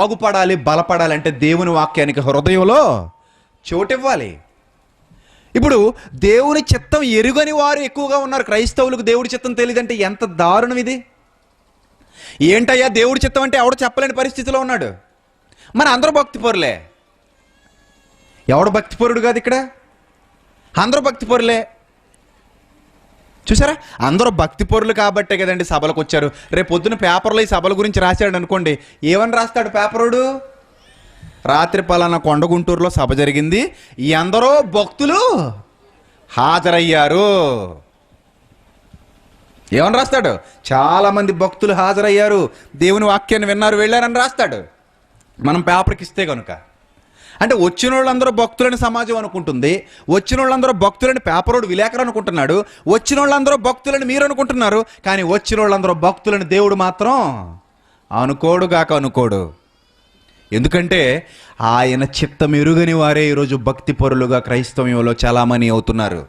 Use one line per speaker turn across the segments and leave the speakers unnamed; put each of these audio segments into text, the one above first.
బాగుపడాలి బలపడాలి అంటే దేవుని వాక్యానికి హృదయంలో చోటివ్వాలి. ఇప్పుడు దేవుని చిత్తం ఎరుగని వారు ఎక్కువగా ఉన్నారు. క్రైస్తవులకు దేవుడి చిత్తం తెలియదంటే ఎంత దారుణం ఇది. ఏంటయ్యా దేవుడి చిత్తం అంటే ఎవడు చెప్పలేని పరిస్థితిలో ఉన్నాడు? మన అందరూ భక్తిపరులే. ఎవడు భక్తిపరుడు కాదు ఇక్కడ? అందరూ భక్తిపరులే. చూసారా? అందరూ భక్తి పరులు కాబట్టే కదండి సభలకు వచ్చారు. రేపు పొద్దున పేపర్లో ఈ సభల గురించి రాశాడు అనుకోండి. ఏమని రాస్తాడు పేపరుడు? రాత్రి పలానా కొండగుంటూరులో సభ జరిగింది. ఎందరో భక్తులు హాజరయ్యారు. ఏమని రాస్తాడు? చాలామంది భక్తులు హాజరయ్యారు. దేవుని వాక్యాన్ని విన్నారు వెళ్ళారని రాస్తాడు. మనం పేపర్కి ఇస్తే కనుక అంటే వచ్చిన వాళ్ళందరూ భక్తులని సమాజం అనుకుంటుంది వచ్చిన వాళ్ళందరూ భక్తులని పేపరోడు విలేకరు అనుకుంటున్నాడు వచ్చిన వాళ్ళందరూ భక్తులని మీరు అనుకుంటున్నారు కానీ వచ్చిన వాళ్ళందరూ భక్తులని దేవుడు మాత్రం అనుకోడు గాక అనుకోడు. ఎందుకంటే ఆయన చిత్తం ఎరుగని వారే ఈరోజు భక్తి పరులుగా క్రైస్తవ్యంలో చాలామణి అవుతున్నారు.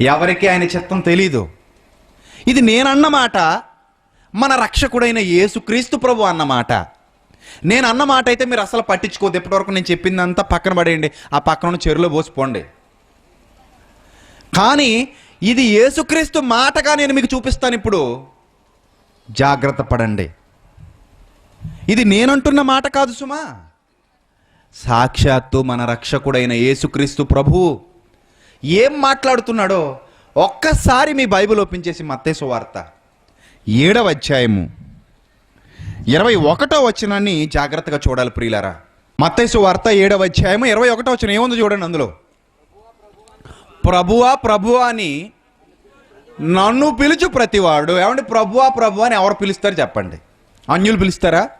ఎవరికి ఆయన చిత్తం తెలీదు. ఇది నేనన్నమాట మన రక్షకుడైన యేసుక్రీస్తు ప్రభు అన్నమాట. నేను అన్న మాట అయితే మీరు అసలు పట్టించుకోదు ఇప్పటివరకు నేను చెప్పిందంతా పక్కన పడేయండి. ఆ పక్కన ఉన్న చెరువులో పోసిపోండి కానీ ఇది యేసుక్రీస్తు మాటగా నేను మీకు చూపిస్తాను ఇప్పుడు. జాగ్రత్త పడండి. ఇది నేనంటున్న మాట కాదు సుమా. సాక్షాత్తు మన రక్షకుడైన యేసుక్రీస్తు ప్రభు ఏం మాట్లాడుతున్నాడో ఒక్కసారి మీ బైబిల్ ఓపెన్ చేసి మత్తేసు వార్త. ఏడవ అధ్యాయము. ఇరవై ఒకటో వచనాన్ని జాగ్రత్తగా చూడాలి ప్రియులారా. మత్తైసు వార్త ఏడవ అధ్యాయము ఇరవై ఒకటో వచ్చిన ఏముంది చూడండి అందులో. ప్రభువా ప్రభువా అని నన్ను పిలుచు ప్రతివాడు. ఏమండి? ప్రభువా ప్రభు అని ఎవరు పిలుస్తారు చెప్పండి. అన్యులు పిలుస్తారా?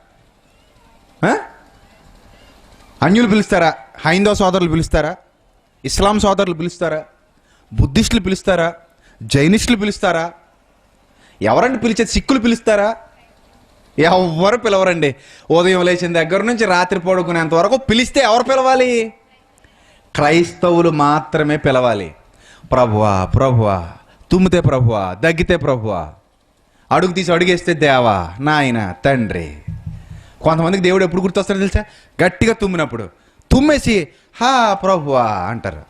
అన్యులు పిలుస్తారా? హైందవ సోదరులు పిలుస్తారా? ఇస్లాం సోదరులు పిలుస్తారా? బుద్ధిస్టులు పిలుస్తారా? జైనిస్టులు పిలుస్తారా? ఎవరండి పిలిచేది? సిక్కులు పిలుస్తారా? ఎవరు పిలవరండి. ఉదయం లేచిన దగ్గర నుంచి రాత్రి పడుకునేంత వరకు పిలిస్తే ఎవరు పిలవాలి? క్రైస్తవులు మాత్రమే పిలవాలి. ప్రభువా ప్రభువా తుమ్మితే ప్రభువా దగ్గితే ప్రభువా అడుగు తీసి అడుగేస్తే దేవా నాయన తండ్రి. కొంతమందికి దేవుడు ఎప్పుడు గుర్తొస్తాడో తెలుసా? గట్టిగా తుమ్మినప్పుడు. తుమ్మేసి హా ప్రభువా అంటారు.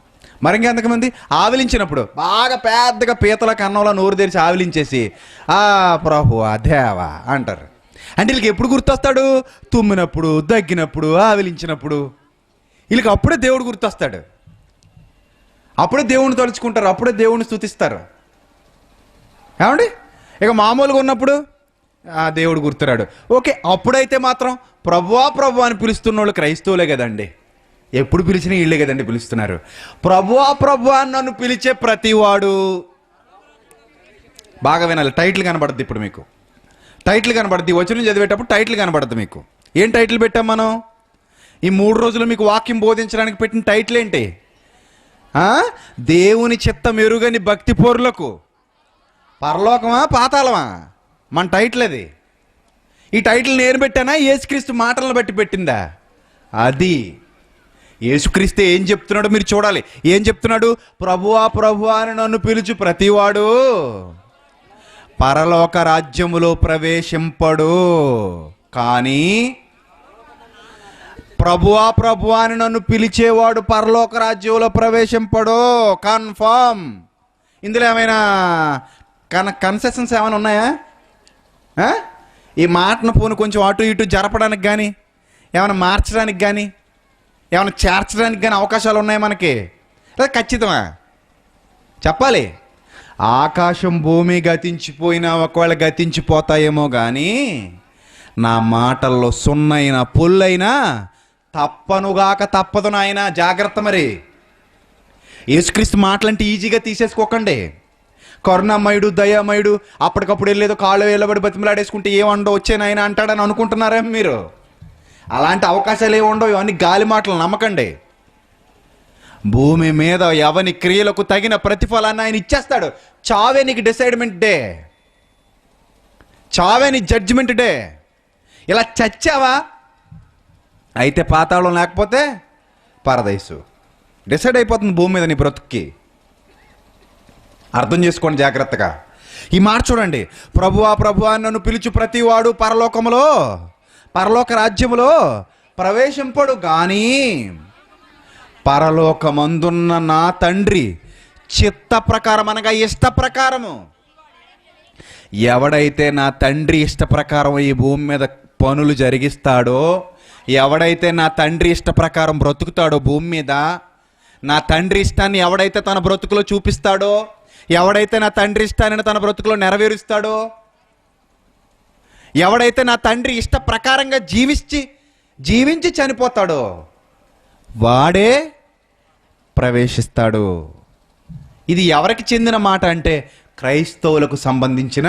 మరి ఇంకెంతమంది ఆవిలించినప్పుడు. బాగా పెద్దగా పీతల కన్నంలో నోరు తెరిచి ఆవిలించేసి ఆ ప్రభువా దేవా అంటారు. అంటే వీళ్ళకి ఎప్పుడు గుర్తొస్తాడు? తుమ్మినప్పుడు దగ్గినప్పుడు ఆవిలించినప్పుడు. వీళ్ళకి అప్పుడే దేవుడు గుర్తొస్తాడు. అప్పుడే దేవుణ్ణి తలుచుకుంటారు అప్పుడే దేవుణ్ణి స్థుతిస్తారు ఏమండి? ఇక మామూలుగా ఉన్నప్పుడు ఆ దేవుడు గుర్తురాడు. ఓకే అప్పుడైతే మాత్రం ప్రభువా ప్రభు అని పిలుస్తున్న వాళ్ళు క్రైస్తవులే కదండి. ఎప్పుడు పిలిచినా వీళ్ళే కదండి పిలుస్తున్నారు. ప్రభువా ప్రభు అని నన్ను పిలిచే ప్రతివాడు. బాగా వినాలి టైటిల్ కనబడద్దు ఇప్పుడు మీకు. టైటిల్ కనబడుద్ది. వచనం చదివేటప్పుడు టైటిల్ కనబడుద్ది మీకు. ఏం టైటిల్ పెట్టాం మనం? ఈ మూడు రోజులు మీకు వాక్యం బోధించడానికి పెట్టిన టైటిల్ ఏంటి? దేవుని చిత్తం ఎరుగని భక్తి పోరులకు. పరలోకమా పాతాళమా? మన టైటిల్ అది. ఈ టైటిల్ నేను పెట్టానా? యేసుక్రీస్తు మాటలను బట్టి పెట్టిందా? అది. యేసుక్రీస్తు ఏం చెప్తున్నాడో మీరు చూడాలి. ఏం చెప్తున్నాడు? ప్రభువా ప్రభువా అని నన్ను పిలుచు ప్రతివాడు. పరలోక రాజ్యములో ప్రవేశింపడు. కానీ ప్రభువా ప్రభువా అని నన్ను పిలిచేవాడు పరలోక రాజ్యంలో ప్రవేశింపడు. కన్ఫర్మ్ ఇందులో ఏమైనా కన్ కన్సెషన్స్ ఏమైనా ఉన్నాయా? ఈ మాటను పోను కొంచెం అటు ఇటు జరపడానికి కానీ ఏమైనా మార్చడానికి కానీ ఏమైనా చేర్చడానికి కానీ అవకాశాలు ఉన్నాయా మనకి? లేదా ఖచ్చితమా? చెప్పాలి. ఆకాశం భూమి గతించిపోయినా ఒకవేళ గతించిపోతాయేమో కానీ నా మాటల్లో సున్నైనా పుల్లైనా తప్పనుగాక తప్పదు నాయన. జాగ్రత్త మరి. యేసుక్రీస్తు మాటలంటే ఈజీగా తీసేసుకోకండి. కరుణామయుడు దయామయుడు అప్పటికప్పుడు వెళ్ళేదో కాళ్ళు వెళ్ళబడి బతిమలాడేసుకుంటే ఏమండో వచ్చేనాయన అంటాడని అనుకుంటున్నారా మీరు? అలాంటి అవకాశాలు ఏమి ఉండవు. ఇవన్నీ గాలి మాటలు నమ్మకండి. భూమి మీద ఎవని క్రియలకు తగిన ప్రతిఫలాన్ని ఆయన ఇచ్చేస్తాడు. చావే నీకు డిసైడ్మెంట్ డే. చావే నీ జడ్జిమెంట్ డే. ఇలా చచ్చావా? అయితే పాతాళం లేకపోతే పరదైసు డిసైడ్ అయిపోతుంది భూమి మీద నీ బ్రతుక్కి. అర్థం చేసుకోండి జాగ్రత్తగా. ఈ మాట చూడండి. ప్రభువా ప్రభువా నన్ను పిలుచు ప్రతివాడు పరలోకములో పరలోక రాజ్యములో ప్రవేశింపడు కానీ పరలోకమందున్న నా తండ్రి చిత్త ప్రకారం అనగా ఇష్ట ప్రకారము. ఎవడైతే నా తండ్రి ఇష్ట ప్రకారం ఈ భూమి మీద పనులు జరిగిస్తాడో ఎవడైతే నా తండ్రి ఇష్ట ప్రకారం బ్రతుకుతాడో భూమి మీద నా తండ్రి ఇష్టాన్ని ఎవడైతే తన బ్రతుకులో చూపిస్తాడో ఎవడైతే నా తండ్రి ఇష్టాన్ని తన బ్రతుకులో నెరవేరుస్తాడో ఎవడైతే నా తండ్రి ఇష్ట ప్రకారంగా జీవించి జీవించి చనిపోతాడో వాడే ప్రవేశిస్తాడు. ఇది ఎవరికి చెందిన మాట అంటే క్రైస్తవులకు సంబంధించిన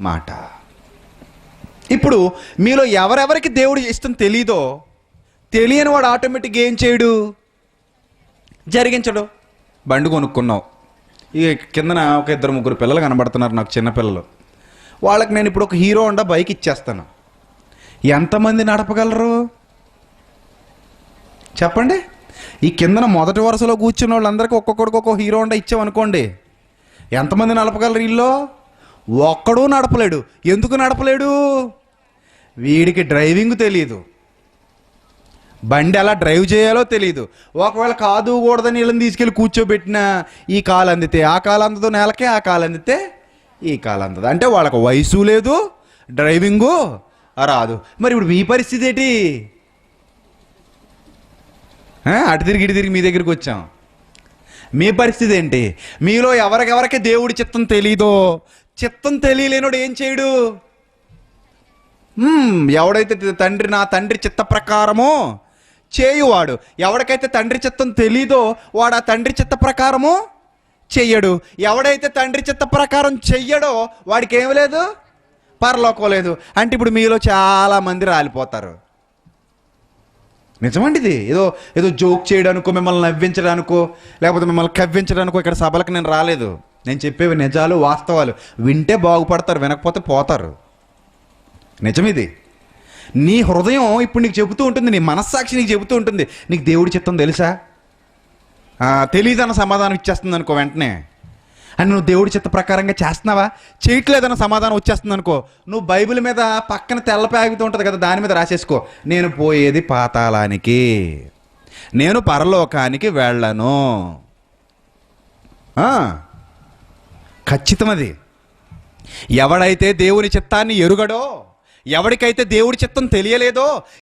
మాట. ఇప్పుడు మీలో ఎవరెవరికి దేవుడు ఇష్టం తెలీదో తెలియని వాడు ఆటోమేటిక్గా ఏం చేయడు? జరిగించడు. బండి కొనుక్కున్నావు ఇక కిందన ఒక ఇద్దరు ముగ్గురు పిల్లలు కనబడుతున్నారు నాకు చిన్నపిల్లలు వాళ్ళకి నేను ఇప్పుడు ఒక హీరో హోండా బైక్ ఇచ్చేస్తాను. ఎంతమంది నడపగలరు? చెప్పండి. ఈ కిందన మొదటి వరుసలో కూర్చున్న వాళ్ళందరికీ ఒక్కొక్కడికి ఒక్కొక్క హీరో హోండా ఇచ్చామనుకోండి ఎంతమంది నడపగలరు వీళ్ళు ఒక్కడూ నడపలేడు. ఎందుకు నడపలేడు? వీడికి డ్రైవింగ్ తెలియదు బండి ఎలా డ్రైవ్ చేయాలో తెలియదు ఒకవేళ కాదు కూడదని వీళ్ళని తీసుకెళ్ళి కూర్చోబెట్టిన ఈ కాలు అందితే ఆ కాలు అందదు నేలకే ఆ కాలు అందితే ఈ కాలు అందదు. అంటే వాళ్ళకు వయసు లేదు డ్రైవింగు రాదు. మరి ఇప్పుడు మీ పరిస్థితి ఏంటి? అటు తిరిగి ఇటు తిరిగి మీ దగ్గరికి వచ్చాం. మీ పరిస్థితి ఏంటి? మీలో ఎవరికెవరికి దేవుడి చిత్తం తెలీదో? చిత్తం తెలియలేనోడు ఏం చేయడు? ఎవడైతే తండ్రి నా తండ్రి చిత్త ప్రకారమో చేయువాడు. ఎవడికైతే తండ్రి చిత్తం తెలీదో వాడు ఆ తండ్రి చిత్త ప్రకారము చెయ్యడు. ఎవడైతే తండ్రి చిత్త ప్రకారం చెయ్యడో వాడికి ఏమి లేదు? పరలోకం లేదు. అంటే ఇప్పుడు మీలో చాలా మంది రాలిపోతారు. నిజమండి ఇది ఏదో ఏదో జోక్ చేయడానికో మిమ్మల్ని నవ్వించడానికో లేకపోతే మిమ్మల్ని కవ్వించడానికో ఇక్కడ సభలకు నేను రాలేదు. నేను చెప్పేవి నిజాలు వాస్తవాలు. వింటే బాగుపడతారు వినకపోతే పోతారు. నిజమిది. నీ హృదయం ఇప్పుడు నీకు చెబుతూ ఉంటుంది నీ మనస్సాక్షి నీకు చెబుతూ ఉంటుంది. నీకు దేవుడి చిత్తం తెలుసా? తెలియదన్న తెలీదన్న సమాధానం ఇచ్చేస్తుంది అనుకో వెంటనే. అని నువ్వు దేవుడి చిత్త ప్రకారంగా చేస్తున్నావా? చేయట్లేదన్న సమాధానం వచ్చేస్తుంది అనుకో నువ్వు బైబిల్ మీద పక్కన తెల్ల ప్యాగుతూ ఉంటుంది కదా దాని మీద రాసేసుకో. నేను పోయేది పాతాళానికి. నేను పరలోకానికి వెళ్ళను. ఖచ్చితం అది ఎవడైతే దేవుని చిత్తాన్ని ఎరుగడో ఎవడికైతే దేవుడి చిత్తం తెలియలేదో